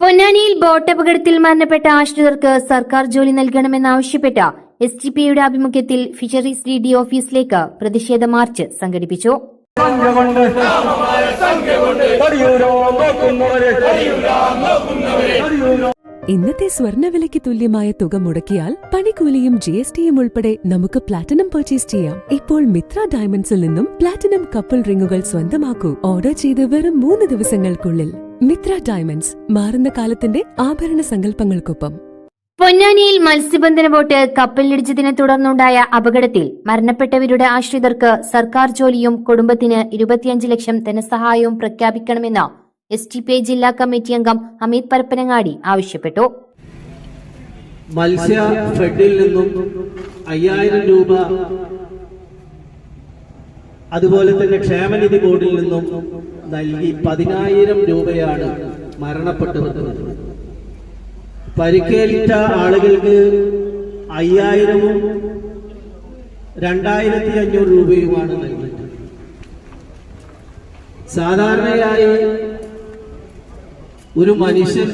പൊന്നാനിയിൽ ബോട്ട് അപകടത്തിൽ മരണപ്പെട്ട ആശ്രിതർക്ക് സർക്കാർ ജോലി നൽകണമെന്നാവശ്യപ്പെട്ട എസ് ടി യുടെ ആഭിമുഖ്യത്തിൽ ഫിഷറീസ് ഡി ഡി ഓഫീസിലേക്ക് പ്രതിഷേധ മാർച്ച് സംഘടിപ്പിച്ചു. ഇന്നത്തെ സ്വർണവിലയ്ക്ക് തുല്യമായ തുക മുടക്കിയാൽ പണിക്കൂലിയും ജി എസ് ടിയും ഉൾപ്പെടെ നമുക്ക് പ്ലാറ്റിനം പർച്ചേസ് ചെയ്യാം. ഇപ്പോൾ മിത്ര ഡയമണ്ട്സിൽ നിന്നും പ്ലാറ്റിനം കപ്പിൾ റിങ്ങുകൾ സ്വന്തമാക്കൂ. ഓർഡർ ചെയ്ത് വെറും മൂന്ന് ദിവസങ്ങൾക്കുള്ളിൽ. മിത്ര ഡയമണ്ട്സ് മാറുന്ന കാലത്തിന്റെ ആഭരണ സങ്കല്പങ്ങൾക്കൊപ്പം. പൊന്നാനിയിൽ മത്സ്യബന്ധന ബോട്ട് കപ്പലിടിച്ചതിനെ തുടർന്നുണ്ടായ അപകടത്തിൽ മരണപ്പെട്ടവരുടെ ആശ്രിതർക്ക് സർക്കാർ ജോലിയും കുടുംബത്തിന് ഇരുപത്തിയഞ്ച് ലക്ഷം ധനസഹായവും പ്രഖ്യാപിക്കണമെന്ന് എസ് ടി പി ജില്ലാ കമ്മിറ്റി അംഗം അമിത് പരപ്പനങ്ങാടി ആവശ്യപ്പെട്ടു. മത്സ്യ ഫെഡിൽ നിന്നും അയ്യായിരം രൂപ അതുപോലെ തന്നെ ക്ഷേമനിധി ബോർഡിൽ നിന്നും നൽകി പതിനായിരം രൂപയാണ് മരണപ്പെട്ടത്. പരിക്കേറ്റ ആളുകൾക്ക് അയ്യായിരവും രണ്ടായിരത്തി അഞ്ഞൂറ് രൂപയുമാണ് നൽകിയത്. സാധാരണയായി ഒരു മനുഷ്യൻ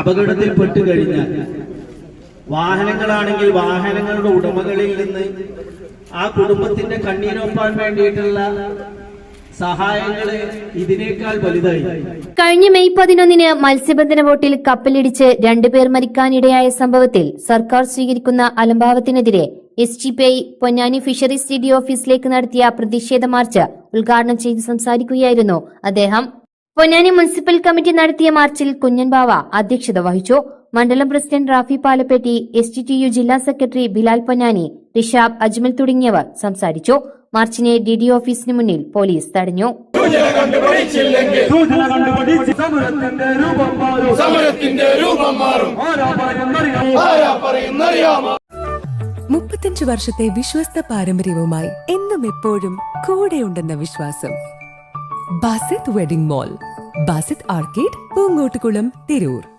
അപകടത്തിൽപ്പെട്ട് കഴിഞ്ഞാൽ വാഹനങ്ങളാണെങ്കിൽ വാഹനങ്ങളുടെ ഉടമകളിൽ നിന്ന് ആ കുടുംബത്തിന്റെ കണ്ണീരൊപ്പാൻ വേണ്ടിയിട്ടുള്ള സഹായങ്ങൾ ഇതിനേക്കാൾ വലുതായി. കഴിഞ്ഞ മെയ് പതിനൊന്നിന് മത്സ്യബന്ധന ബോട്ടിൽ കപ്പലിടിച്ച് രണ്ടുപേർ മരിക്കാനിടയായ സംഭവത്തിൽ സർക്കാർ സ്വീകരിക്കുന്ന അലംഭാവത്തിനെതിരെ S G P I Ponnani fisheries D ഓഫീസിലേക്ക് നടത്തിയ പ്രതിഷേധ മാർച്ച് ഉദ്ഘാടനം ചെയ്ത് സംസാരിക്കുകയായിരുന്നു അദ്ദേഹം. പൊന്നാനി മുനിസിപ്പൽ കമ്മിറ്റി നടത്തിയ മാർച്ചിൽ കുഞ്ഞൻ ബാവ അധ്യക്ഷത വഹിച്ചു. മണ്ഡലം president Rafi Palappetti S T T U ജില്ലാ സെക്രട്ടറി ബിലാൽ പൊന്നാനി റിഷാബ് അജ്മൽ തുടങ്ങിയവർ സംസാരിച്ചു. മാർച്ചിനെ ഡി ഡി ഓഫീസിന് മുന്നിൽ പോലീസ് തടഞ്ഞു. മുപ്പത്തഞ്ച് വർഷത്തെ വിശ്വസ്ത പാരമ്പര്യവുമായി എന്നും എപ്പോഴും കൂടെയുണ്ടെന്ന വിശ്വാസം. Basith wedding mall Basith arcade Poonkottukulam Tirur.